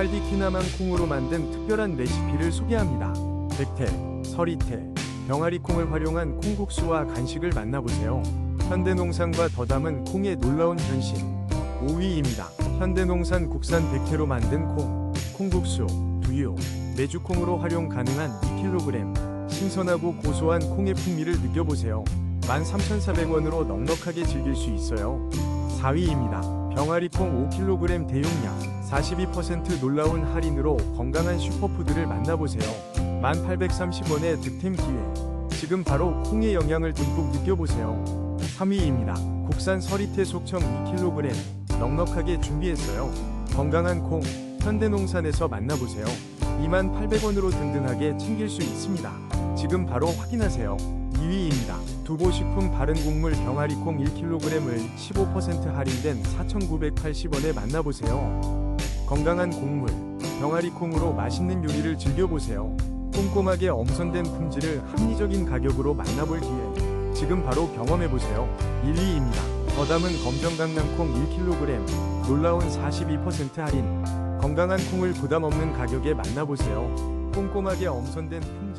칼디키나만 콩으로 만든 특별한 레시피를 소개합니다. 백태, 서리태, 병아리 콩을 활용한 콩국수와 간식을 만나보세요. 현대농산과 더 담은 콩의 놀라운 변신. 5위입니다. 현대농산 국산 백태로 만든 콩, 콩국수, 두유, 메주콩으로 활용 가능한 2kg. 신선하고 고소한 콩의 풍미를 느껴보세요. 13,400원으로 넉넉하게 즐길 수 있어요. 4위입니다. 병아리콩 5kg 대용량 42% 놀라운 할인으로 건강한 슈퍼푸드를 만나보세요. 1830원의 득템 기회. 지금 바로 콩의 영양을 듬뿍 느껴보세요. 3위입니다. 국산 서리태 속청 2kg 넉넉하게 준비했어요. 건강한 콩 현대농산에서 만나보세요. 2800원으로 든든하게 챙길 수 있습니다. 지금 바로 확인하세요. 2위입니다. 두보식품 바른 국물 병아리콩 1kg을 15% 할인된 4,980원에 만나보세요. 건강한 곡물 병아리콩으로 맛있는 요리를 즐겨보세요. 꼼꼼하게 엄선된 품질을 합리적인 가격으로 만나볼 기회. 지금 바로 경험해보세요. 1위입니다. 더 담은 검정 강낭콩 1kg 놀라운 42% 할인. 건강한 콩을 부담 없는 가격에 만나보세요. 꼼꼼하게 엄선된 품질